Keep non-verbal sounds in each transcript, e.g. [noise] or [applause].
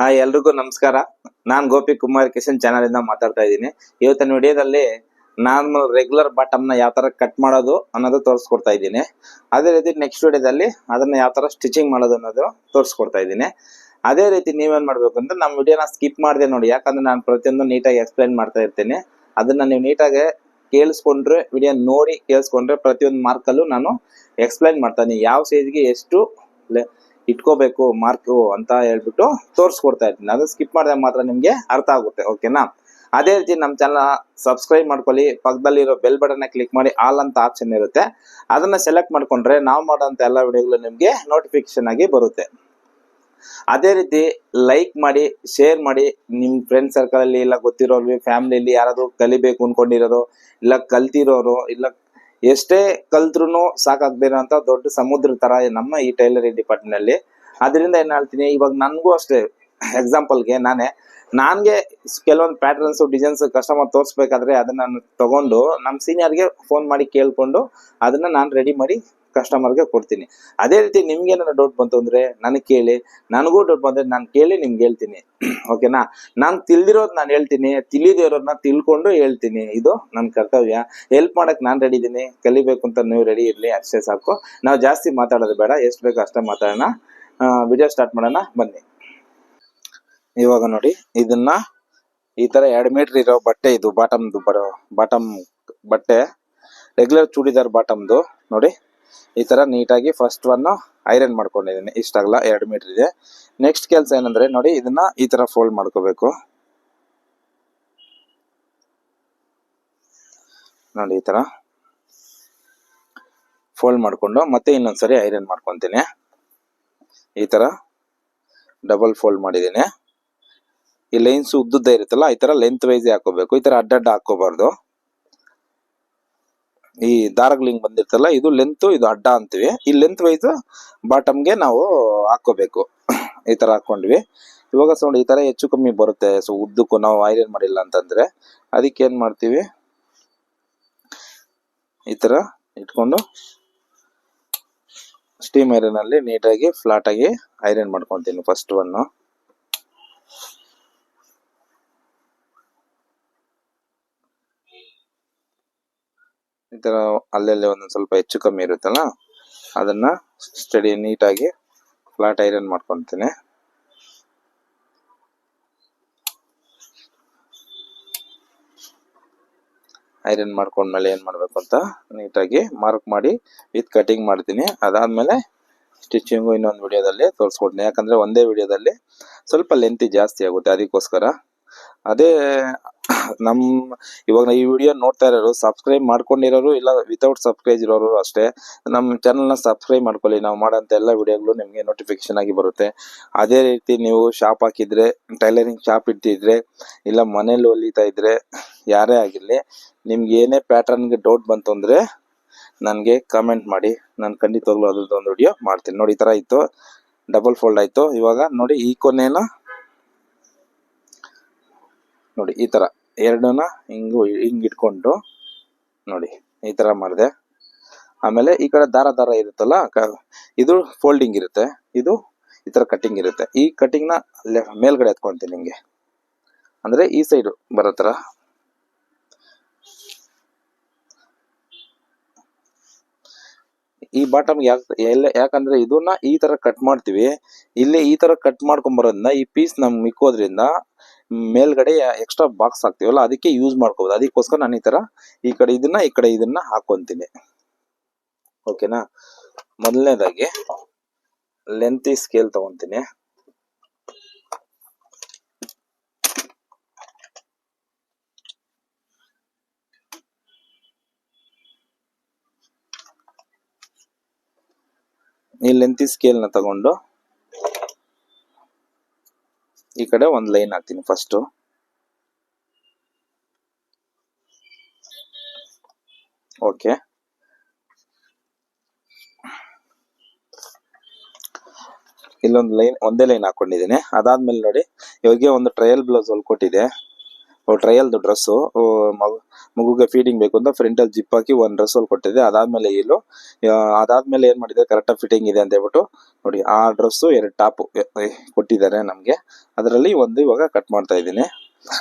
Hi ಎಲ್ರಿಗೂ ನಮಸ್ಕಾರ. ನಾನ್ ಗೋಪಿ ಕುಮಾರ್ ಕಿಶನ್ ಚಾನಲ್ ಇಂದ ಮಾತಾಡ್ತಾ ಇದ್ದೀನಿ. ಇವತ್ತಿನ ವಿಡಿಯೋದಲ್ಲಿ ನಾನು ರೆಗ್ಯುಲರ್ ಬಾಟಮ್ನ ಯಾವ ತರ ಕಟ್ ಮಾಡೋದು ಅನ್ನೋದು ತೋರಿಸ್ಕೊಡ್ತಾ ಇದ್ದೀನಿ. ಅದೇ ರೀತಿ ನೆಕ್ಸ್ಟ್ ವಿಡಿಯೋದಲ್ಲಿ ಅದನ್ನ ಯಾವ ತರ ಸ್ಟಿಚಿಂಗ್ ಮಾಡೋದು ಅನ್ನೋದು ತೋರಿಸ್ಕೊಡ್ತಾ ಇದ್ದೀನಿ. ಅದೇ ರೀತಿ ನೀವೇನ್ ಮಾಡ್ಬೇಕು ಅಂದ್ರೆ ನಮ್ಮ ವಿಡಿಯೋನ ಸ್ಕಿಪ್ ಮಾಡಿದೆ ನೋಡಿ. ಯಾಕಂದ್ರೆ ನಾನು ಪ್ರತಿಯೊಂದು ನೀಟಾಗಿ ಎಕ್ಸ್ಪ್ಲೈನ್ ಮಾಡ್ತಾ ಇರ್ತೀನಿ. ಅದನ್ನ ನೀವು ನೀಟಾಗಿ ಕೇಳಿಸ್ಕೊಂಡ್ರೆ, ವಿಡಿಯೋ ನೋಡಿ ಕೇಳಿಸ್ಕೊಂಡ್ರೆ ಪ್ರತಿಯೊಂದು ಮಾರ್ಕಲ್ಲೂ ನಾನು ಎಕ್ಸ್ಪ್ಲೈನ್ ಮಾಡ್ತಾನೆ. ಯಾವ ಸೈಜ್ಗೆ ಎಷ್ಟು ಇಟ್ಕೋಬೇಕು ಮಾರ್ಕ್ ಅಂತ ಹೇಳ್ಬಿಟ್ಟು ತೋರಿಸ್ಕೊಡ್ತಾ ಇರ್ತೀನಿ ಅದು ಸ್ಕಿಪ್ ಮಾಡಿದ್ರೆ ಮಾತ್ರ ನಿಮ್ಗೆ ಅರ್ಥ ಆಗುತ್ತೆ ಓಕೆನಾ ಅದೇ ರೀತಿ ನಮ್ಮ ಚಾನಲ್ ಸಬ್ಸ್ಕ್ರೈಬ್ ಮಾಡ್ಕೊಳ್ಳಿ, ಪಕ್ಕದಲ್ಲಿರೋ ಬೆಲ್ ಬಟನ್ ಕ್ಲಿಕ್ ಮಾಡಿ ಆಲ್ ಅಂತ ಆಪ್ಷನ್ ಇರುತ್ತೆ. ಅದನ್ನ ಸೆಲೆಕ್ಟ್ ಮಾಡ್ಕೊಂಡ್ರೆ ನಾವು ಮಾಡೋಂಥ ಎಲ್ಲ ವಿಡಿಯೋಗಳು ನಿಮಗೆ ನೋಟಿಫಿಕೇಶನ್ ಆಗಿ ಬರುತ್ತೆ. ಅದೇ ರೀತಿ ಲೈಕ್ ಮಾಡಿ ಶೇರ್ ಮಾಡಿ ನಿಮ್ಮ ಫ್ರೆಂಡ್ ಸರ್ಕಲ್ ಅಲ್ಲಿ ಇಲ್ಲ ಗೊತ್ತಿರೋರು ಫ್ಯಾಮಿಲಿಯಲ್ಲಿ ಯಾರಾದರೂ ಕಲಿಬೇಕು ಅಂದ್ಕೊಂಡಿರೋರು ಇಲ್ಲ ಕಲ್ತಿರೋರು, ಇಲ್ಲ ಎಷ್ಟೇ ಕಲ್ತ್ರು ಸಾಕಾಗದೇ ಅಂತ ದೊಡ್ಡ ಸಮುದ್ರ ತರ ನಮ್ಮ ಈ ಟೈಲರಿಂಗ್ ಡಿಪಾರ್ಟ್ಮೆಂಟ್ ಅಲ್ಲಿ. ಅದರಿಂದ ಏನ್ ಹೇಳ್ತೀನಿ, ಇವಾಗ ನನ್ಗೂ ಅಷ್ಟೇ ಎಕ್ಸಾಂಪಲ್ಗೆ ನಾನೇ. ನನಗೆ ಕೆಲವೊಂದು ಪ್ಯಾಟರ್ನ್ಸ್ ಡಿಸೈನ್ಸ್ ಕಸ್ಟಮರ್ ತೋರಿಸ್ಬೇಕಾದ್ರೆ ಅದನ್ನ ನಾನು ತಗೊಂಡು ನಮ್ಮ ಸೀನಿಯರ್ಗೆ ಫೋನ್ ಮಾಡಿ ಕೇಳ್ಕೊಂಡು ಅದನ್ನ ನಾನು ರೆಡಿ ಮಾಡಿ ಕಸ್ಟಮರ್ಗೆ ಕೊಡ್ತೀನಿ. ಅದೇ ರೀತಿ ನಿಮ್ಗೆ ಏನಾದ್ರು ಡೌಟ್ ಬಂತು ಅಂದ್ರೆ ನನಗೆ ಕೇಳಿ. ನನಗೂ ಡೌಟ್ ಬಂದ್ರೆ ನಾನು ಕೇಳಿ ನಿಮ್ಗೆ ಹೇಳ್ತೀನಿ. [clears throat] ಓಕೆನಾ ನಾನು ತಿಳ್ದಿರೋದು ನಾನು ಹೇಳ್ತೀನಿ. ತಿಳಿದೇ ಇರೋದನ್ನ ತಿಳ್ಕೊಂಡು ಹೇಳ್ತೀನಿ. ಇದು ನನ್ನ ಕರ್ತವ್ಯ. ಹೆಲ್ಪ್ ಮಾಡಕ್ ನಾನು ರೆಡಿ ಇದ್ದೀನಿ ಕಲಿಬೇಕು ಅಂತ ನೀವು ರೆಡಿ ಇರಲಿ. ಅಷ್ಟೇ ಸಾಕು. ನಾವು ಜಾಸ್ತಿ ಮಾತಾಡೋದು ಬೇಡ. ಎಷ್ಟು ಬೇಕು ಅಷ್ಟೇ ಮಾತಾಡೋಣ. ವಿಡಿಯೋ ಸ್ಟಾರ್ಟ್ ಮಾಡೋಣ. ಬನ್ನಿ. ಇವಾಗ ನೋಡಿ, ಇದನ್ನ ಈ ತರ ಎರಡ್ ಮೀಟರ್ ಇರೋ ಬಟ್ಟೆ ಇದು ಬಾಟಮ್ದು ಬರೋ ಬಾಟಮ್ ಬಟ್ಟೆ ರೆಗ್ಯುಲರ್ ಚೂಡಿದಾರ್ ಬಾಟಮ್ದು ನೋಡಿ. ಈ ತರ ನೀಟಾಗಿ ಫಸ್ಟ್ ಒನ್ ಐರನ್ ಮಾಡ್ಕೊಂಡಿದ್ದೀನಿ. ಇಷ್ಟಾಗಲ್ಲ ಎರಡು ಮೀಟರ್ ಇದೆ. ನೆಕ್ಸ್ಟ್ ಕೆಲಸ ಏನಂದ್ರೆ ನೋಡಿ, ಇದನ್ನ ಈ ತರ ಫೋಲ್ಡ್ ಮಾಡ್ಕೋಬೇಕು. ನೋಡಿ ಈ ತರ. ಫೋಲ್ಡ್ ಮಾಡಿಕೊಂಡು, ಮತ್ತೆ ಇನ್ನೊಂದ್ಸರಿ ಐರನ್ ಮಾಡ್ಕೊತೀನಿ. ಈ ತರ ಡಬಲ್ ಫೋಲ್ಡ್ ಮಾಡಿದ್ದೀನಿ. ಈ ಲೈನ್ಸ್ ಉದ್ದುದ್ದ ಇರುತ್ತಲ್ಲ, ಈ ತರ ಲೆಂತ್ ವೈಸ್ ಹಾಕೋಬೇಕು. ಈ ತರ ಅಡ್ಡಡ್ಡ ಹಾಕೋಬಾರ್ದು. ಈ ದಾರಗಳಿಂಗ್ ಬಂದಿರ್ತಲ್ಲ, ಇದು ಲೆಂತ್ ಇದು ಅಡ್ಡ ಅಂತೀವಿ. ಈ ಲೆಂತ್ ವೈಸ್ ಬಾಟಮ್ಗೆ ನಾವು ಹಾಕೋಬೇಕು. ಈ ತರ ಹಾಕೊಂಡ್ವಿ. ಇವಾಗ ಸೌಂಡ್, ಈ ತರ ಹೆಚ್ಚು ಕಮ್ಮಿ ಬರುತ್ತೆ. ಸೊ ಉದ್ದಕ್ಕೂ ನಾವು ಐರನ್ ಮಾಡಿಲ್ಲ ಅಂತಂದ್ರೆ, ಅದಕ್ಕೆ ಏನ್ ಮಾಡ್ತೀವಿ? ಈ ತರ ಇಟ್ಕೊಂಡು ಸ್ಟೀಮ್ ಐರನ್ ಅಲ್ಲಿ ನೀಟಾಗಿ ಫ್ಲಾಟ್ ಆಗಿ ಐರನ್ ಮಾಡ್ಕೊಂತೀನಿ ಫಸ್ಟ್ ಒನ್ ಈ ಥರ ಅಲ್ಲಲ್ಲಿ ಒಂದೊಂದು ಸ್ವಲ್ಪ ಹೆಚ್ಚು ಕಮ್ಮಿ ಇರುತ್ತಲ್ಲ, ಅದನ್ನ ಸ್ಟಡಿ ನೀಟಾಗಿ ಫ್ಲಾಟ್ ಐರನ್ ಮಾಡ್ಕೊತೀನಿ. ಐರನ್ ಮಾಡ್ಕೊಂಡ್ಮೇಲೆ ಏನು ಮಾಡಬೇಕು ಅಂತ ನೀಟಾಗಿ ಮಾರ್ಕ್ ಮಾಡಿ ವಿತ್ ಕಟಿಂಗ್ ಮಾಡ್ತೀನಿ. ಅದಾದಮೇಲೆ ಸ್ಟಿಚಿಂಗು ಇನ್ನೊಂದು ವಿಡಿಯೋದಲ್ಲಿ ತೋರಿಸ್ಕೊಡ್ತೀನಿ. ಯಾಕಂದ್ರೆ ಒಂದೇ ವಿಡಿಯೋದಲ್ಲಿ ಸ್ವಲ್ಪ ಲೆಂತಿ ಜಾಸ್ತಿ ಆಗುತ್ತೆ, ಅದಕ್ಕೋಸ್ಕರ. ಅದೇ, ನಮ್, ಇವಾಗ ಈ ವಿಡಿಯೋ ನೋಡ್ತಾ ಇರೋರು ಸಬ್ಸ್ಕ್ರೈಬ್ ಮಾಡ್ಕೊಂಡಿರೋರು, ಇಲ್ಲ ವಿತೌಟ್ ಸಬ್ಸ್ಕ್ರೈಬ್ ಇರೋರು ಅಷ್ಟೇ ನಮ್ಮ ಚಾನಲ್ನ ಸಬ್ಸ್ಕ್ರೈಬ್ ಮಾಡ್ಕೊಳ್ಳಿ. ನಾವು ಮಾಡೋಂಥ ಎಲ್ಲ ವಿಡಿಯೋಗಳು ನಿಮಗೆ ನೋಟಿಫಿಕೇಶನ್ ಆಗಿ ಬರುತ್ತೆ. ಅದೇ ರೀತಿ ನೀವು ಶಾಪ್ ಹಾಕಿದ್ರೆ ಟೈಲರಿಂಗ್ ಶಾಪ್ ಇಟ್ಟಿದ್ರೆ ಇಲ್ಲ ಮನೇಲಿ ಹೊಲಿತಾ ಇದ್ರೆ, ಯಾರೇ ಆಗಿರಲಿ, ನಿಮ್ಗೆ ಏನೇ ಪ್ಯಾಟರ್ನ್ಗೆ ಡೌಟ್ ಬಂತು ಅಂದ್ರೆ, ನನಗೆ ಕಮೆಂಟ್ ಮಾಡಿ. ನಾನು ಖಂಡಿತವಾಗ್ಲೂ ಅದ್ರದ್ದು ಒಂದು ವಿಡಿಯೋ ಮಾಡ್ತೀನಿ. ನೋಡಿ, ಈ ಥರ ಇತ್ತು. ಡಬಲ್ ಫೋಲ್ಡ್ ಆಯ್ತು. ಇವಾಗ ನೋಡಿ, ಈ ಕೊನೆನ ನೋಡಿ, ಈ ತರ ಎರಡನ್ನ ಹಿಂಗು ಹಿಂಗ್ ಇಟ್ಕೊಂಡು ನೋಡಿ, ಈ ತರ ಮಾಡಿದೆ. ಆಮೇಲೆ ಈ ಕಡೆ ದಾರ ದಾರ ಇರುತ್ತಲ್ಲ ಇದು ಫೋಲ್ಡಿಂಗ್ ಇರುತ್ತೆ, ಇದು ಈ ತರ ಕಟ್ಟಿಂಗ್ ಇರುತ್ತೆ. ಈ ಕಟ್ಟಿಂಗ್ನ ಮೇಲ್ಗಡೆ ಎತ್ಕೊಂತೀನಿ ನಿಮಗೆ ಅಂದ್ರೆ ಈ ಸೈಡ್ ಬರೋ ತರ. ಈ ಬಾಟಮ್ ಯಾಕೆ, ಎಲ್ಲ, ಯಾಕಂದ್ರೆ ಇದನ್ನ ಈ ತರ ಕಟ್ ಮಾಡ್ತೀವಿ. ಇಲ್ಲಿ ಈ ತರ ಕಟ್ ಮಾಡ್ಕೊಂಡ್ ಬರೋದ್ರಿಂದ ಈ ಪೀಸ್ ನಮ್ಗೆ ಮಿಕ್ಕೋದ್ರಿಂದ ಮೇಲ್ಗಡೆ ಎಕ್ಸ್ಟ್ರಾ ಬಾಕ್ಸ್ ಹಾಕ್ತೀವಲ್ಲ, ಅದಕ್ಕೆ ಯೂಸ್ ಮಾಡ್ಕೋಬಹುದು ಅದಕ್ಕೋಸ್ಕರ ನಾನು ಈ ತರ ಈ ಕಡೆ ಇದನ್ನ, ಈ ಕಡೆ ಇದನ್ನ ಹಾಕೊಂತೀನಿ. ಓಕೆನಾ ಮೊದಲನೇದಾಗಿ ಲೆಂತಿ ಸ್ಕೇಲ್ ತಗೊಂತೀನಿ. ಈ ಲೆಂತಿ ಸ್ಕೇಲ್ನ ತಗೊಂಡು ಈ ಕಡೆ ಒಂದು ಲೈನ್ ಹಾಕ್ತೀನಿ ಫಸ್ಟು ಓಕೆ ಇಲ್ಲೊಂದು ಲೈನ್, ಒಂದೇ ಲೈನ್ ಹಾಕೊಂಡಿದ್ದೀನಿ. ಅದಾದ್ಮೇಲೆ ನೋಡಿ ಇವಾಗೆ ಒಂದು ಟ್ರಯಲ್ ಬ್ಲೌಸ್ ಹೊಲ್ಕೊಟ್ಟಿದೆ. ಟ್ರಯಲ್ದು ಡ್ರೆಸ್ಸು ಡ್ರೆಸ್ ಮಗುಗೆ ಫೀಡಿಂಗ್ ಬೇಕು ಅಂತ ಫ್ರಂಟಲ್ಲಿ ಜಿಪ್ ಹಾಕಿ ಒಂದು ಡ್ರೆಸ್ ಅಲ್ಲಿ ಅದಾದ್ಮೇಲೆ ಇಲ್ಲು ಆ, ಅದಾದ್ಮೇಲೆ ಏನ್ ಮಾಡಿದೆ? ಕರೆಕ್ಟಾಗಿ ಫಿಟ್ಟಿಂಗ್ ಇದೆ ಅಂತ ಹೇಳ್ಬಿಟ್ಟು ನೋಡಿ ಆ ಡ್ರೆಸ್ ಎರಡು ಟಾಪ್ ಕೊಟ್ಟಿದ್ದಾರೆ ನಮಗೆ. ಅದರಲ್ಲಿ ಒಂದು ಇವಾಗ ಕಟ್ ಮಾಡ್ತಾ ಇದ್ದೀನಿ.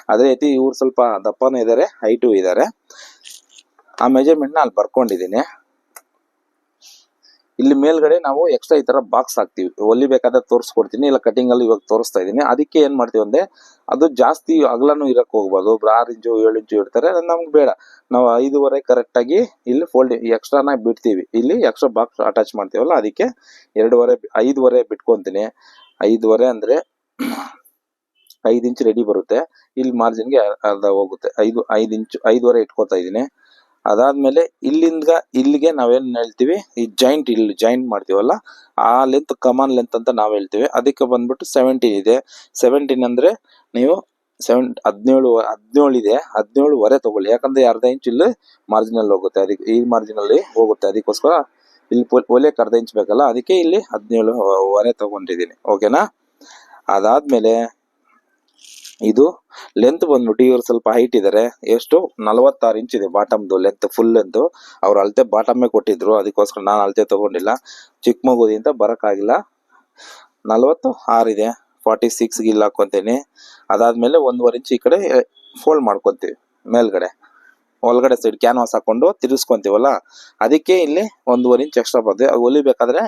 ಅದೇ ರೀತಿ ಇವ್ರು ಸ್ವಲ್ಪ ದಪ್ಪನೂ ಇದ್ದಾರೆ ಹೈಟು ಇದ್ದಾರೆ ಆ ಮೆಜರ್ಮೆಂಟ್ನ ಅಲ್ಲಿ ಬರ್ಕೊಂಡಿದ್ದೀನಿ. ಇಲ್ಲಿ ಮೇಲ್ಗಡೆ ನಾವು ಎಕ್ಸ್ಟ್ರಾ ಈ ತರ ಬಾಕ್ಸ್ ಹಾಕ್ತಿವಿ. ಹೊಲಿಬೇಕಾದ್ರೆ ತೋರಿಸ್ಕೊಡ್ತೀನಿ, ಇಲ್ಲ ಕಟಿಂಗ್ ಅಲ್ಲಿ ಇವಾಗ ತೋರಿಸ್ತಾ ಇದೀನಿ ಅದಕ್ಕೆ ಏನ್ ಮಾಡ್ತೀವಿ ಅಂದ್ರೆ, ಅದು ಜಾಸ್ತಿ ಅಗಲನು ಇರಕ್ ಹೋಗ್ಬೋದು. ಆರು ಇಂಚು, ಏಳು ಇಂಚು ಇಡ್ತಾರೆ ನಮ್ಗೆ ಬೇಡ. ನಾವು ಐದುವರೆ ಕರೆಕ್ಟ್ ಆಗಿ ಇಲ್ಲಿ ಫೋಲ್ಡ್ ಎಕ್ಸ್ಟ್ರಾನ ಬಿಡ್ತೀವಿ. ಇಲ್ಲಿ ಎಕ್ಸ್ಟ್ರಾ ಬಾಕ್ಸ್ ಅಟ್ಯಾಚ್ ಮಾಡ್ತೀವಲ್ಲ, ಅದಕ್ಕೆ ಎರಡೂವರೆ, ಐದುವರೆ ಬಿಟ್ಕೊಂತೀನಿ. ಐದುವರೆ ಅಂದ್ರೆ ಐದು ಇಂಚ್ ರೆಡಿ ಬರುತ್ತೆ. ಇಲ್ಲಿ ಮಾರ್ಜಿನ್ಗೆ ಅರ್ಧ ಹೋಗುತ್ತೆ. ಐದು ಐದು ಇಂಚು, ಐದುವರೆ ಇಟ್ಕೋತಾ ಇದೀನಿ ಅದಾದ್ಮೇಲೆ ಇಲ್ಲಿಂದ ಇಲ್ಲಿಗೆ ನಾವೇನು ಹೇಳ್ತೀವಿ, ಈ ಜಾಯಿಂಟ್ ಇಲ್ಲಿ ಜಾಯಿಂಟ್ ಮಾಡ್ತೀವಲ್ಲ, ಆ ಲೆಂತ್ ಕಮಾನ್ ಲೆಂತ್ ಅಂತ ನಾವು ಹೇಳ್ತೀವಿ. ಅದಕ್ಕೆ ಬಂದ್ಬಿಟ್ಟು ಸೆವೆಂಟೀನ್ ಇದೆ. ಸೆವೆಂಟೀನ್ ಅಂದ್ರೆ ನೀವು ಸೆವೆನ್ ಹದಿನೇಳು ಹದಿನೇಳು ಇದೆ. ಹದಿನೇಳುವರೆ ತಗೊಳ್ಳಿ. ಯಾಕಂದ್ರೆ ಅರ್ಧ ಇಂಚ್ ಇಲ್ಲಿ ಮಾರ್ಜಿನಲ್ ಹೋಗುತ್ತೆ. ಅದಕ್ಕೆ ಈ ಮಾರ್ಜಿನಲ್ಲಿ ಹೋಗುತ್ತೆ. ಅದಕ್ಕೋಸ್ಕರ ಇಲ್ಲಿ ಒಲೆಕ್ಕೆ ಅರ್ಧ ಇಂಚ್ ಬೇಕಲ್ಲ, ಅದಕ್ಕೆ ಇಲ್ಲಿ ಹದಿನೇಳು ವರೆ ತಗೊಂಡಿದ್ದೀನಿ ಓಕೆನಾ ಅದಾದ್ಮೇಲೆ ಇದು ಲೆಂತ್ ಬಂದ್ಬಿಟ್ಟು ಇವರು ಸ್ವಲ್ಪ ಹೈಟ್ ಇದ್ದಾರೆ ಎಷ್ಟು? ನಲವತ್ತಾರು ಇಂಚ್ ಇದೆ ಬಾಟಮ್ದು ಲೆಂತ್ ಫುಲ್ ಲೆಂತ್ ಅವ್ರು ಅಳತೆ ಬಾಟಮೇ ಕೊಟ್ಟಿದ್ರು. ಅದಕ್ಕೋಸ್ಕರ ನಾನು ಅಳತೆ ತಗೊಂಡಿಲ್ಲ. ಚಿಕ್ಕ ಮಗುದಿ ಅಂತ ಬರಕ್ಕಾಗಿಲ್ಲ. ನಲವತ್ತು ಆರಿದೆ ಫಾರ್ಟಿ ಸಿಕ್ಸ್ಗೆ ಇಲ್ಲಿ ಹಾಕ್ಕೊತೀನಿ ಅದಾದಮೇಲೆ ಒಂದೂವರೆ ಇಂಚ್ ಈ ಕಡೆ ಫೋಲ್ಡ್ ಮಾಡ್ಕೊತೀವಿ ಮೇಲ್ಗಡೆ. ಒಳಗಡೆ ಸೈಡ್ ಕ್ಯಾನ್ವಾಸ್ ಹಾಕೊಂಡು ತಿರುಗಿಸ್ಕೊಂತೀವಲ್ಲ, ಅದಕ್ಕೆ ಇಲ್ಲಿ ಒಂದೂವರೆ ಇಂಚ್ ಎಕ್ಸ್ಟ್ರಾ ಬರ್ತದೆ. ಅದು ಹೊಲಿಬೇಕಾದ್ರೆ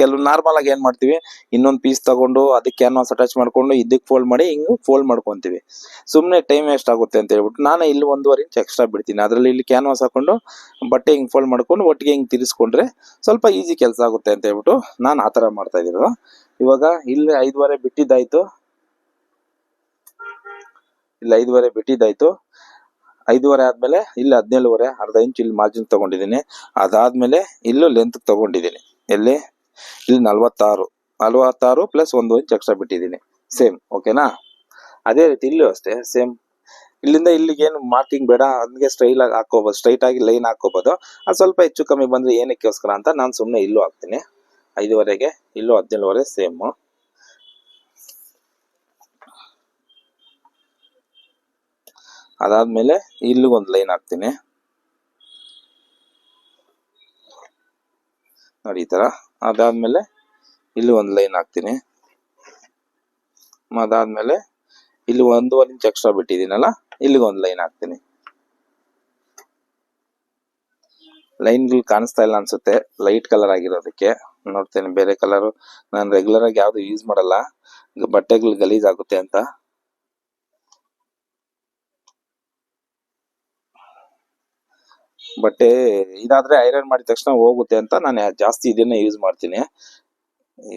ಕೆಲವು ನಾರ್ಮಲ್ ಆಗಿ ಏನ್ ಮಾಡ್ತೀವಿ, ಇನ್ನೊಂದು ಪೀಸ್ ತಗೊಂಡು ಅದಕ್ಕೆ ಕ್ಯಾನ್ವಾಸ್ ಅಟ್ಯಾಚ್ ಮಾಡ್ಕೊಂಡು ಇದಕ್ಕೆ ಫೋಲ್ಡ್ ಮಾಡಿ, ಹಿಂಗ್ ಫೋಲ್ಡ್ ಮಾಡ್ಕೊಂತೀವಿ. ಸುಮ್ಮನೆ ಟೈಮ್ ವೇಸ್ಟ್ ಆಗುತ್ತೆ ಅಂತ ಹೇಳ್ಬಿಟ್ಟು ನಾನು ಇಲ್ಲಿ ಒಂದೂವರೆ ಇಂಚ್ ಎಕ್ಸ್ಟ್ರಾ ಬಿಡ್ತೀನಿ. ಅದರಲ್ಲಿ ಇಲ್ಲಿ ಕ್ಯಾನ್ವಾಸ್ ಹಾಕೊಂಡು ಬಟ್ಟೆ ಹಿಂಗ್ ಫೋಲ್ಡ್ ಮಾಡ್ಕೊಂಡು ಒಟ್ಟಿಗೆ ಹಿಂಗ್ ತಿರ್ಸ್ಕೊಂಡ್ರೆ ಸ್ವಲ್ಪ ಈಸಿ ಕೆಲಸ ಆಗುತ್ತೆ ಅಂತ ಹೇಳ್ಬಿಟ್ಟು ನಾನು ಆ ಥರ ಮಾಡ್ತಾ ಇದ್ದೀನಲ್ಲ ಇವಾಗ ಇಲ್ಲಿ ಐದುವರೆ ಬಿಟ್ಟಿದ್ದಾಯ್ತು. ಇಲ್ಲಿ ಐದುವರೆ ಬಿಟ್ಟಿದ್ದಾಯ್ತು. ಐದೂವರೆ ಆದ್ಮೇಲೆ ಇಲ್ಲಿ ಹದಿನೇಳುವರೆ, ಅರ್ಧ ಇಂಚ್ ಇಲ್ಲಿ ಮಾರ್ಜಿನ್ ತಗೊಂಡಿದ್ದೀನಿ. ಅದಾದ್ಮೇಲೆ ಇಲ್ಲೂ ಲೆಂತ್ ತಗೊಂಡಿದ್ದೀನಿ. ಎಲ್ಲಿ? ಇಲ್ಲಿ ನಲ್ವತ್ತಾರು. ನಲ್ವತ್ತಾರು ಪ್ಲಸ್ ಒಂದು ಇಂಚ್ ಎಕ್ಸ್ಟ್ರಾ ಬಿಟ್ಟಿದ್ದೀನಿ. ಸೇಮ್ ಓಕೆನಾ ಅದೇ ರೀತಿ ಇಲ್ಲೂ ಅಷ್ಟೇ ಸೇಮ್ ಇಲ್ಲಿಂದ ಇಲ್ಲಿಗೆ ಏನು ಮಾರ್ಕಿಂಗ್ ಬೇಡ, ಹಂಗೆ ಸ್ಟ್ರೈಲ್ ಆಗಿ ಹಾಕೋಬೋದು ಸ್ಟ್ರೈಟ್ ಆಗಿ ಲೈನ್ ಹಾಕೋಬೋದು. ಅದು ಸ್ವಲ್ಪ ಹೆಚ್ಚು ಕಮ್ಮಿ ಬಂದರೆ ಏನಕ್ಕೋಸ್ಕರ ಅಂತ ನಾನು ಸುಮ್ಮನೆ ಇಲ್ಲೂ ಹಾಕ್ತೀನಿ. ಐದುವರೆಗೆ, ಇಲ್ಲೂ ಹದಿನೇಳುವರೆ ಸೇಮ್ ಅದಾದ್ಮೇಲೆ ಇಲ್ಲಿಗೊಂದು ಲೈನ್ ಹಾಕ್ತೀನಿ. ನೋಡಿ ಈ ತರ. ಅದಾದ್ಮೇಲೆ ಇಲ್ಲಿ ಒಂದು ಲೈನ್ ಹಾಕ್ತೀನಿ. ಅದಾದ್ಮೇಲೆ ಇಲ್ಲಿ ಒಂದೂವರೆ ಇಂಚ್ ಎಕ್ಸ್ಟ್ರಾ ಬಿಟ್ಟಿದ್ದೀನಲ್ಲ ಇಲ್ಲಿಗೆ ಒಂದು ಲೈನ್ ಹಾಕ್ತೀನಿ. ಲೈನ್ಗಳು ಕಾಣಿಸ್ತಾ ಇಲ್ಲ ಅನ್ಸುತ್ತೆ, ಲೈಟ್ ಕಲರ್ ಆಗಿರೋದಕ್ಕೆ. ನೋಡ್ತೇನೆ, ಬೇರೆ ಕಲರ್ ನಾನು ರೆಗ್ಯುಲರ್ ಆಗಿ ಯಾವ್ದು ಯೂಸ್ ಮಾಡಲ್ಲ. ಬಟ್ಟೆಗಳು ಗಲೀಜ್ ಆಗುತ್ತೆ ಅಂತ. ಬಟ್ಟೆ ಇದಾದ್ರೆ ಐರನ್ ಮಾಡಿದ ತಕ್ಷಣ ಹೋಗುತ್ತೆ ಅಂತ ನಾನು ಜಾಸ್ತಿ ಇದನ್ನೇ ಯೂಸ್ ಮಾಡ್ತೀನಿ.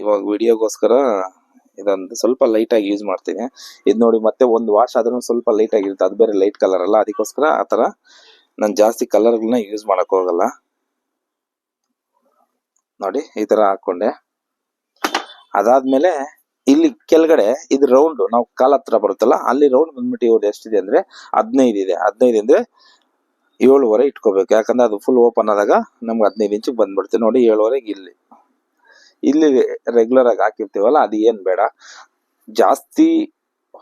ಇವಾಗ ವಿಡಿಯೋಗೋಸ್ಕರ ಇದೊಂದು ಸ್ವಲ್ಪ ಲೈಟ್ ಆಗಿ ಯೂಸ್ ಮಾಡ್ತೀನಿ. ಇದು ನೋಡಿ ಮತ್ತೆ ಒಂದು ವಾಶ್ ಆದ್ರೂ ಸ್ವಲ್ಪ ಲೈಟ್ ಆಗಿರುತ್ತೆ. ಅದು ಬೇರೆ ಲೈಟ್ ಕಲರ್ ಅಲ್ಲ. ಅದಕ್ಕೋಸ್ಕರ ಆ ಥರ ನಾನು ಜಾಸ್ತಿ ಕಲರ್ಗಳನ್ನ ಯೂಸ್ ಮಾಡಕ್ ಹೋಗಲ್ಲ. ನೋಡಿ, ಈ ತರ ಹಾಕೊಂಡೆ. ಅದಾದ್ಮೇಲೆ ಇಲ್ಲಿ ಕೆಳಗಡೆ ಇದು ರೌಂಡ್ ನಾವು ಕಾಲ ಹತ್ರ ಬರುತ್ತಲ್ಲ, ಅಲ್ಲಿ ರೌಂಡ್ ಬಂದ್ಬಿಟ್ಟು ಇವ್ರು ಎಷ್ಟಿದೆ ಅಂದ್ರೆ ಹದಿನೈದು ಇದೆ. ಹದಿನೈದು ಅಂದ್ರೆ ಏಳುವರೆ ಇಟ್ಕೋಬೇಕು. ಯಾಕಂದ್ರೆ ಅದು ಫುಲ್ ಓಪನ್ ಆದಾಗ ನಮ್ಗೆ ಹದಿನೈದು ಇಂಚಿಗೆ ಬಂದ್ಬಿಡ್ತೀವಿ ನೋಡಿ ಏಳುವರೆಗೆ ಇಲ್ಲಿ. ಇಲ್ಲಿ ರೆಗ್ಯುಲರ್ ಆಗಿ ಹಾಕಿರ್ತೀವಲ್ಲ, ಅದು ಏನು ಬೇಡ. ಜಾಸ್ತಿ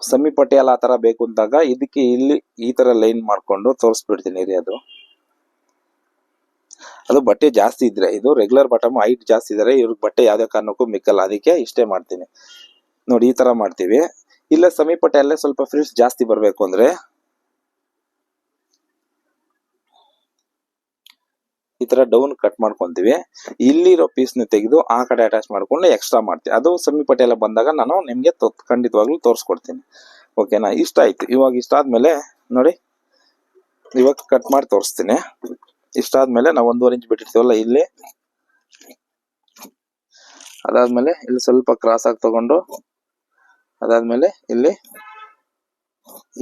ಸಮಿ ಪಟಿಯಾಲ ಆ ಥರ ಬೇಕು ಅಂದಾಗ ಇದಕ್ಕೆ ಇಲ್ಲಿ ಈ ತರ ಲೈನ್ ಮಾಡಿಕೊಂಡು ತೋರಿಸ್ಬಿಡ್ತೀನಿ ರೀ ಅದು. ಅದು ಬಟ್ಟೆ ಜಾಸ್ತಿ ಇದ್ರೆ, ಇದು ರೆಗ್ಯುಲರ್ ಬಾಟಮ್ ಹೈಟ್ ಜಾಸ್ತಿ ಇದ್ರೆ ಇವ್ರಿಗೆ ಬಟ್ಟೆ ಯಾವುದೇ ಕಾರಣಕ್ಕೂ ಮಿಕ್ಕಲ್ಲ. ಅದಕ್ಕೆ ಇಷ್ಟೇ ಮಾಡ್ತೀನಿ. ನೋಡಿ ಈ ತರ ಮಾಡ್ತೀವಿ. ಇಲ್ಲ ಸಮೀಪಟ್ಟೆ ಅಲ್ಲೇ ಸ್ವಲ್ಪ ಫ್ರಿಲ್ಸ್ ಜಾಸ್ತಿ ಬರಬೇಕು ಅಂದ್ರೆ ಈ ತರ ಡೌನ್ ಕಟ್ ಮಾಡ್ಕೊಂತೀವಿ. ಇಲ್ಲಿರೋ ಪೀಸ್ನ ತೆಗೆದು ಆ ಕಡೆ ಅಟ್ಯಾಚ್ ಮಾಡ್ಕೊಂಡು ಎಕ್ಸ್ಟ್ರಾ ಮಾಡ್ತೀವಿ. ಅದು ಸಮೀಪಟ್ಟೆ ಪಟ್ಟಿ ಎಲ್ಲ ಬಂದಾಗ ನಾನು ನಿಮ್ಗೆ ಖಂಡಿತವಾಗ್ಲೂ ತೋರಿಸ್ಕೊಡ್ತೀನಿ. ಓಕೆನಾ ಇಷ್ಟ ಆಯ್ತು. ಇವಾಗ ಇಷ್ಟ ಆದ್ಮೇಲೆ ನೋಡಿ, ಇವಾಗ ಕಟ್ ಮಾಡಿ ತೋರಿಸ್ತೀನಿ. ಇಷ್ಟ ಆದ್ಮೇಲೆ ನಾವು ಒಂದೂವರೆ ಇಂಚ್ ಬಿಟ್ಟಿರ್ತೀವಲ್ಲ ಇಲ್ಲಿ. ಅದಾದ್ಮೇಲೆ ಇಲ್ಲಿ ಸ್ವಲ್ಪ ಕ್ರಾಸ್ ಆಗಿ ತಗೊಂಡು, ಅದಾದ್ಮೇಲೆ ಇಲ್ಲಿ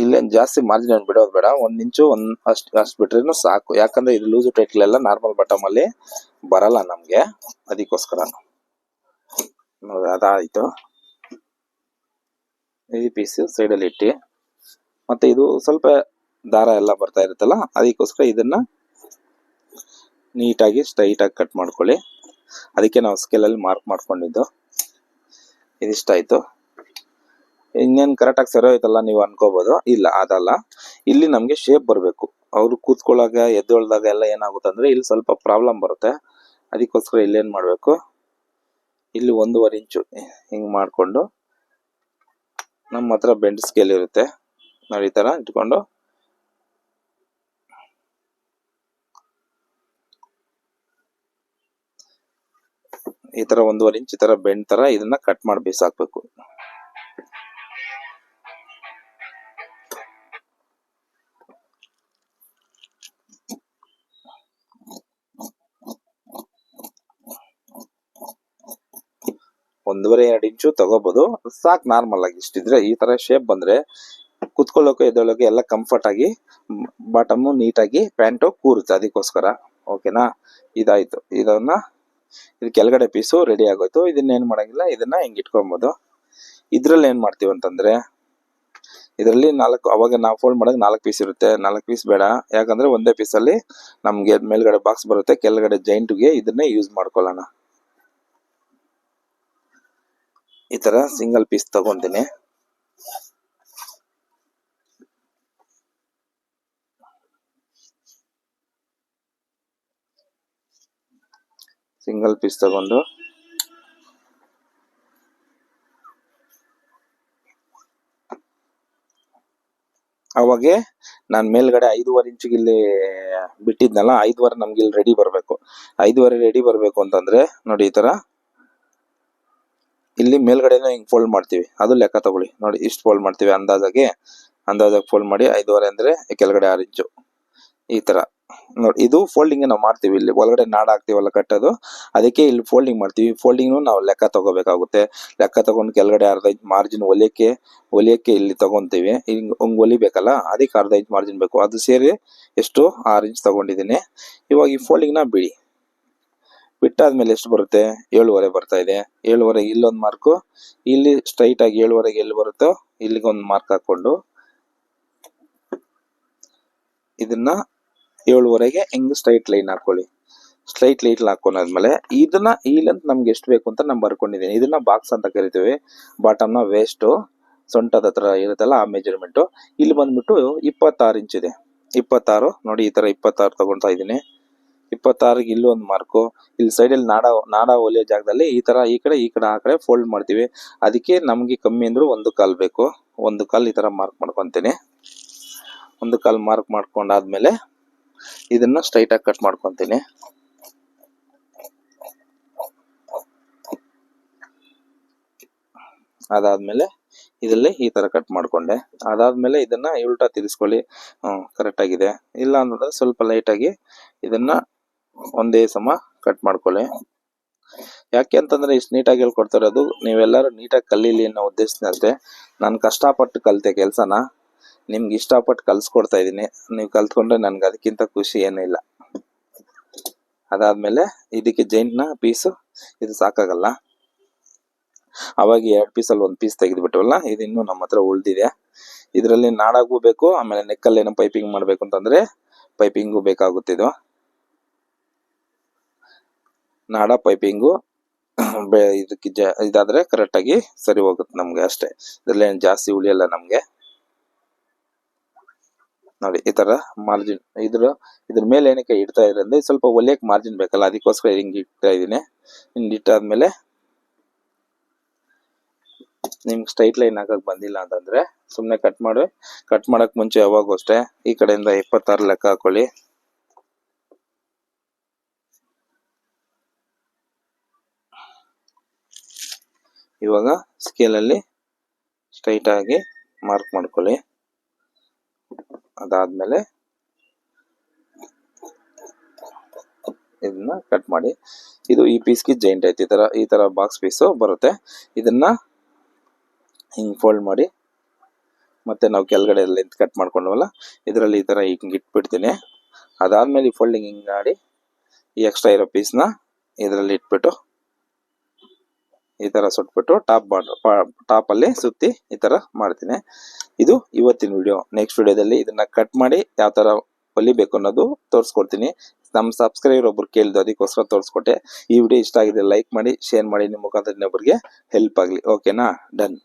ಇಲ್ಲೇ ಜಾಸ್ತಿ ಮಾರ್ಜಿನ್ ಏನ್ ಬಿಡೋದು ಬೇಡ. ಒಂದ್ ಇಂಚು, ಒಂದ್ ಅಷ್ಟು ಅಷ್ಟು ಬಿಟ್ರೇನು ಸಾಕು. ಯಾಕಂದ್ರೆ ಇದು ಲೂಸ್ ಟೈಟ್ಲೆಲ್ಲ ನಾರ್ಮಲ್ ಬಟಮ್ ಅಲ್ಲಿ ಬರಲ್ಲ ನಮ್ಗೆ. ಅದಕ್ಕೋಸ್ಕರ ಅದಾಯ್ತು. ಈ ಪೀಸ್ ಸೈಡ್ ಅಲ್ಲಿ ಇಟ್ಟು. ಮತ್ತೆ ಇದು ಸ್ವಲ್ಪ ದಾರ ಎಲ್ಲ ಬರ್ತಾ ಇರುತ್ತಲ್ಲ, ಅದಕ್ಕೋಸ್ಕರ ಇದನ್ನ ನೀಟಾಗಿ ಸ್ಟ್ರೈಟ್ ಆಗಿ ಕಟ್ ಮಾಡ್ಕೊಳ್ಳಿ. ಅದಕ್ಕೆ ನಾವು ಸ್ಕೇಲ್ ಅಲ್ಲಿ ಮಾರ್ಕ್ ಮಾಡ್ಕೊಂಡಿದ್ದು. ಇದಿಷ್ಟ ಆಯ್ತು ಇನ್ನೇನು ಕರೆಕ್ಟಾಗಿ ಸರಿ ಹೋಯ್ತಲ್ಲ ನೀವು ಅನ್ಕೋಬೋದು. ಇಲ್ಲ, ಅದಲ್ಲ. ಇಲ್ಲಿ ನಮಗೆ ಶೇಪ್ ಬರಬೇಕು. ಅವರು ಕೂತ್ಕೊಳ್ಳಾಗ ಎದ್ದೇಳ್ದಾಗ ಎಲ್ಲ ಏನಾಗುತ್ತೆ ಅಂದ್ರೆ ಇಲ್ಲಿ ಸ್ವಲ್ಪ ಪ್ರಾಬ್ಲಮ್ ಬರುತ್ತೆ. ಅದಕ್ಕೋಸ್ಕರ ಇಲ್ಲೇನು ಮಾಡಬೇಕು? ಇಲ್ಲಿ ಒಂದೂವರೆ ಇಂಚು ಹಿಂಗ್ ಮಾಡಿಕೊಂಡು ನಮ್ಮ ಹತ್ರ ಬೆಂಡ್ ಸ್ಕೇಲ್ ಇರುತ್ತೆ. ನಾವು ಈ ತರ ಇಟ್ಕೊಂಡು. ಈ ತರ ಒಂದೂವರೆ ಇಂಚ್ ಈ ತರ ಬೆಂಡ್ ತರ ಇದನ್ನ ಕಟ್ ಮಾಡಿ ಬೀಸಾಕ್ಬೇಕು. ಒಂದೂವರೆ, ಎರಡು ಇಂಚು ತಗೋಬಹುದು ಸಾಕು ನಾರ್ಮಲ್ ಆಗಿ ಇಷ್ಟಿದ್ರೆ ಈ ತರ ಶೇಪ್ ಬಂದ್ರೆ ಕುತ್ಕೊಳ್ಳೋಕೆ, ಎದ್ದೇಳೋಕೆ ಎಲ್ಲ ಕಂಫರ್ಟ್ ಆಗಿ ಬಾಟಮ್ ನೀಟಾಗಿ ಪ್ಯಾಂಟು ಕೂರುತ್ತೆ ಅದಕ್ಕೋಸ್ಕರ. ಓಕೆನಾ ಇದಾಯ್ತು. ಇದನ್ನ ಇದು ಕೆಳಗಡೆ ಪೀಸು ರೆಡಿ ಆಗೋಯ್ತು. ಇದನ್ನ ಏನ್ ಮಾಡಂಗಿಲ್ಲ, ಇದನ್ನ ಹಿಂಗ್ ಇಟ್ಕೊಬೋದು. ಇದ್ರಲ್ಲಿ ಏನ್ ಮಾಡ್ತೀವಿ ಅಂತಂದ್ರೆ, ಇದರಲ್ಲಿ ನಾಲ್ಕು, ಅವಾಗ ನಾವು ಫೋಲ್ಡ್ ಮಾಡೋಕೆ ನಾಲ್ಕು ಪೀಸ್ ಇರುತ್ತೆ. ನಾಲ್ಕು ಪೀಸ್ ಬೇಡ. ಯಾಕಂದ್ರೆ ಒಂದೇ ಪೀಸಲ್ಲಿ ನಮ್ಗೆ ಮೇಲ್ಗಡೆ ಬಾಕ್ಸ್ ಬರುತ್ತೆ. ಕೆಳಗಡೆ ಜೈಂಟ್ಗೆ ಇದನ್ನೇ ಯೂಸ್ ಮಾಡ್ಕೊಳ್ಳೋಣ. ಈ ತರ ಸಿಂಗಲ್ ಪೀಸ್ ತಗೊಂತೀನಿ ಸಿಂಗಲ್ ಪೀಸ್ ತಗೊಂಡು. ಅವಾಗೆ ನಾನು ಮೇಲ್ಗಡೆ ಐದೂವರೆ ಇಂಚಿಗೆ ಇಲ್ಲಿ ಬಿಟ್ಟಿದ್ನಲ್ಲ, ಐದುವರೆ ನಮ್ಗೆ ಇಲ್ಲಿ ರೆಡಿ ಬರಬೇಕು. ಐದುವರೆ ರೆಡಿ ಬರಬೇಕು ಅಂತಂದ್ರೆ, ನೋಡಿ ಈ ತರ. ಇಲ್ಲಿ ಮೇಲ್ಗಡೆನೂ ಹಿಂಗ್ ಫೋಲ್ಡ್ ಮಾಡ್ತೀವಿ. ಅದು ಲೆಕ್ಕ ತಗೊಳ್ಳಿ. ನೋಡಿ, ಇಷ್ಟು ಫೋಲ್ಡ್ ಮಾಡ್ತೀವಿ ಅಂದಾಜಾಗೆ. ಅಂದಾಜಾಗಿ ಫೋಲ್ಡ್ ಮಾಡಿ ಐದುವರೆ ಅಂದ್ರೆ ಕೆಳಗಡೆ ಆರು ಇಂಚು ಈ ತರ. ನೋಡಿ, ಇದು ಫೋಲ್ಡಿಂಗ್ ನಾವು ಮಾಡ್ತೀವಿ ಇಲ್ಲಿ. ಒಳಗಡೆ ನಾಡ ಹಾಕ್ತಿವಲ್ಲ ಕಟ್ಟೋದು. ಅದಕ್ಕೆ ಇಲ್ಲಿ ಫೋಲ್ಡಿಂಗ್ ಮಾಡ್ತೀವಿ. ಫೋಲ್ಡಿಂಗ್ ನಾವು ಲೆಕ್ಕ ತಗೋಬೇಕಾಗುತ್ತೆ. ಲೆಕ್ಕ ತಗೊಂಡು ಕೆಳಗಡೆ ಅರ್ಧ ಇಂಚ್ ಮಾರ್ಜಿನ್ ಒಲಿಯಕ್ಕೆ ಒಲಿಯಕ್ಕೆ ಇಲ್ಲಿ ತಗೊಂತೀವಿ. ಹಿಂಗ್, ಹಂಗ್ ಒಲಿಬೇಕಲ್ಲ? ಅದಕ್ಕೆ ಅರ್ಧ ಇಂಚ್ ಮಾರ್ಜಿನ್ ಬೇಕು. ಅದು ಸೇರಿ ಎಷ್ಟು? ಆರು ಇಂಚ್ ತಗೊಂಡಿದ್ದೀನಿ. ಇವಾಗ ಈ ಫೋಲ್ಡಿಂಗ್ನ ಬಿಡಿ. ಬಿಟ್ಟಾದ್ಮೇಲೆ ಎಷ್ಟು ಬರುತ್ತೆ? ಏಳುವರೆ ಬರ್ತಾ ಇದೆ. ಏಳುವರೆ ಇಲ್ಲೊಂದು ಮಾರ್ಕು ಇಲ್ಲಿ ಸ್ಟ್ರೈಟ್ ಆಗಿ ಏಳುವರೆಗೆ ಎಲ್ಲಿ ಬರುತ್ತೋ ಇಲ್ಲಿಗೆ ಒಂದು ಮಾರ್ಕ್ ಹಾಕೊಂಡು ಇದನ್ನ ಏಳುವರೆಗೆ ಹೆಂಗ್ ಸ್ಟ್ರೈಟ್ ಲೈನ್ ಹಾಕೊಳ್ಳಿ. ಸ್ಟ್ರೈಟ್ ಲೈಟ್ ಹಾಕೊಂಡಾದ್ಮೇಲೆ ಇದನ್ನ ಈ ಲೆಂತ್ ನಮ್ಗೆ ಎಷ್ಟು ಬೇಕು ಅಂತ ನಾನು ಬರ್ಕೊಂಡಿದ್ದೀನಿ. ಇದನ್ನ ಬಾಕ್ಸ್ ಅಂತ ಕರಿತೀವಿ. ಬಾಟಮ್ನ ವೇಸ್ಟ್ ಸೊಂಟದ ಹತ್ರ ಇರುತ್ತಲ್ಲ ಆ ಮೆಜರ್ಮೆಂಟ್ ಇಲ್ಲಿ ಬಂದ್ಬಿಟ್ಟು ಇಪ್ಪತ್ತಾರು ಇಂಚ್ ಇದೆ. ಇಪ್ಪತ್ತಾರು, ನೋಡಿ ಈ ತರ ಇಪ್ಪತ್ತಾರು ತಗೊಳ್ತಾ ಇದ್ದೀನಿ. ಇಪ್ಪತ್ತಾರಿಗೆ ಇಲ್ಲಿ ಒಂದು ಮಾರ್ಕು ಇಲ್ಲಿ ಸೈಡಲ್ಲಿ ನಾಡ ನಾಡ ಹೊಲಿಯೋ ಜಾಗದಲ್ಲಿ ಈ ತರ ಈ ಕಡೆ ಈ ಕಡೆ, ಆ ಕಡೆ ಫೋಲ್ಡ್ ಮಾಡ್ತೀವಿ. ಅದಕ್ಕೆ ನಮ್ಗೆ ಕಮ್ಮಿ ಅಂದರೂ ಒಂದು ಕಾಲು ಬೇಕು. ಒಂದು ಕಾಲ್ ಈ ತರ ಮಾರ್ಕ್ ಮಾಡ್ಕೊತೀನಿ. ಒಂದು ಕಾಲ್ ಮಾರ್ಕ್ ಮಾಡ್ಕೊಂಡಾದ್ಮೇಲೆ ಇದನ್ನ ಸ್ಟ್ರೈಟ್ ಆಗಿ ಕಟ್ ಮಾಡ್ಕೊತೀನಿ. ಅದಾದ್ಮೇಲೆ ಇದರಲ್ಲಿ ಈ ತರ ಕಟ್ ಮಾಡ್ಕೊಂಡೆ. ಅದಾದ್ಮೇಲೆ ಇದನ್ನ ಉಲ್ಟಾ ತಿರ್ಸ್ಕೊಳ್ಳಿ. ಕರೆಕ್ಟ್ ಆಗಿದೆ. ಇಲ್ಲ ಅಂದ್ರೆ ಸ್ವಲ್ಪ ಲೈಟ್ ಆಗಿ ಇದನ್ನ ಒಂದೇ ಸಮ ಕಟ್ ಮಾಡ್ಕೊಳ್ಳಿ. ಯಾಕೆ ಅಂತಂದ್ರೆ ಇಷ್ಟು ನೀಟಾಗಿ ಹೇಳ್ಕೊಡ್ತಿರೋದು ನೀವೆಲ್ಲರೂ ನೀಟಾಗಿ ಕಲೀಲಿ ಅನ್ನೋ ಉದ್ದೇಶದಂತೆ ನಾನು ಕಷ್ಟಪಟ್ಟು ಕಲಿತೆ ಕೆಲಸನ. ನಿಮ್ಗೆ ಇಷ್ಟಪಟ್ಟು ಕಲಿಸ್ಕೊಡ್ತಾ ಇದ್ದೀನಿ. ನೀವು ಕಲ್ತ್ಕೊಂಡ್ರೆ ನನ್ಗೆ ಅದಕ್ಕಿಂತ ಖುಷಿ ಏನೂ ಇಲ್ಲ. ಅದಾದ್ಮೇಲೆ ಇದಕ್ಕೆ ಜೈಂಟ್ನ ಪೀಸು ಇದು ಸಾಕಾಗಲ್ಲ. ಅವಾಗ ಎರಡು ಪೀಸಲ್ಲಿ ಒಂದು ಪೀಸ್ ತೆಗೆದುಬಿಟ್ಟವಲ್ಲ ಇದಿನ್ನೂ ನಮ್ಮ ಹತ್ರ ಉಳಿದಿದೆ. ಇದರಲ್ಲಿ ನಾಡಾಗೂ ಬೇಕು, ಆಮೇಲೆ ನೆಕ್ಕಲ್ಲಿ ಏನೋ ಪೈಪಿಂಗ್ ಮಾಡಬೇಕು ಅಂತಂದ್ರೆ ಪೈಪಿಂಗು ಬೇಕಾಗುತ್ತೆ ಇದು. ನಾಡ ಪೈಪಿಂಗು ಇದಕ್ಕೆ ಜ, ಇದಾದ್ರೆ ಕರೆಕ್ಟ್ ಆಗಿ ಸರಿ ಹೋಗುತ್ತೆ ನಮ್ಗೆ ಅಷ್ಟೇ. ಇದರಲ್ಲಿ ಏನು ಜಾಸ್ತಿ ಉಳಿಯಲ್ಲ ನಮ್ಗೆ. ನೋಡಿ, ಈ ತರ ಮಾರ್ಜಿನ್ ಇದ್ರ ಇದ್ರ ಮೇಲೆ ಏನಕ್ಕೆ ಇಡ್ತಾ ಇದ್ರೆ ಅಂದ್ರೆ ಸ್ವಲ್ಪ ಒಲಿಯಕ್ ಮಾರ್ಜಿನ್ ಬೇಕಲ್ಲ, ಅದಕ್ಕೋಸ್ಕರ ಹಿಂಗ್ ಇಡ್ತಾ ಇದೀನಿ ಹಿಂಗ್ ಇಟ್ಟಾದ್ಮೇಲೆ ನಿಮ್ಗೆ ಸ್ಟ್ರೈಟ್ ಲೈನ್ ಹಾಕಕ್ಕೆ ಬಂದಿಲ್ಲ ಅಂತಂದ್ರೆ ಸುಮ್ನೆ ಕಟ್ ಮಾಡಿ. ಕಟ್ ಮಾಡಕ್ ಮುಂಚೆ ಯಾವಾಗೂ ಅಷ್ಟೇ, ಈ ಕಡೆಯಿಂದ ಇಪ್ಪತ್ತಾರು ಲೆಕ್ಕ ಹಾಕೊಳ್ಳಿ. ಇವಾಗ ಸ್ಕೇಲ್ ಅಲ್ಲಿ ಸ್ಟ್ರೈಟ್ ಆಗಿ ಮಾರ್ಕ್ ಮಾಡ್ಕೊಳ್ಳಿ. ಅದಾದ್ಮೇಲೆ ಇದನ್ನ ಕಟ್ ಮಾಡಿ. ಇದು ಈ ಪೀಸ್ಗೆ ಜೈಂಟ್ ಆಯ್ತು. ಈ ತರ ಈ ತರ ಬಾಕ್ಸ್ ಪೀಸು ಬರುತ್ತೆ. ಇದನ್ನ ಹಿಂಗೆ ಫೋಲ್ಡ್ ಮಾಡಿ. ಮತ್ತೆ ನಾವು ಕೆಳಗಡೆ ಲೆಂತ್ ಕಟ್ ಮಾಡ್ಕೊಂಡವಲ್ಲ, ಇದರಲ್ಲಿ ಈ ತರ ಹಿಂಗೆ ಇಟ್ಬಿಡ್ತೀನಿ. ಅದಾದ್ಮೇಲೆ ಈ ಫೋಲ್ಡಿಂಗ್ ಹಿಂಗ್ ಮಾಡಿ ಈ ಎಕ್ಸ್ಟ್ರಾ ಇರೋ ಪೀಸ್ನ ಇದರಲ್ಲಿ ಇಟ್ಬಿಟ್ಟು ಈ ತರ ಸುಟ್ಬಿಟ್ಟು ಟಾಪ್ ಟಾಪ್ ಅಲ್ಲಿ ಸುತ್ತಿ ಈ ತರ ಮಾಡ್ತೀನಿ. ಇದು ಇವತ್ತಿನ ವಿಡಿಯೋ ನೆಕ್ಸ್ಟ್ ವಿಡಿಯೋದಲ್ಲಿ ಇದನ್ನ ಕಟ್ ಮಾಡಿ ಯಾವ ತರ ಹೊಲಿಬೇಕು ಅನ್ನೋದು ತೋರಿಸ್ಕೊಡ್ತೀನಿ. ನಮ್ಮ ಸಬ್ಸ್ಕ್ರೈಬರ್ ಒಬ್ರು ಕೇಳಿದ್ರು ಅದಕ್ಕೋಸ್ಕರ ತೋರಿಸ್ಕೊಟ್ಟೆ. ಈ ವಿಡಿಯೋ ಇಷ್ಟ ಆಗಿದೆ ಲೈಕ್ ಮಾಡಿ ಶೇರ್ ಮಾಡಿ, ನಿಮ್ಮ ಮುಖಾಂತರ ಇನ್ನೊಬ್ಬರಿಗೆ ಹೆಲ್ಪ್ ಆಗಲಿ. ಓಕೆನಾ ಡನ್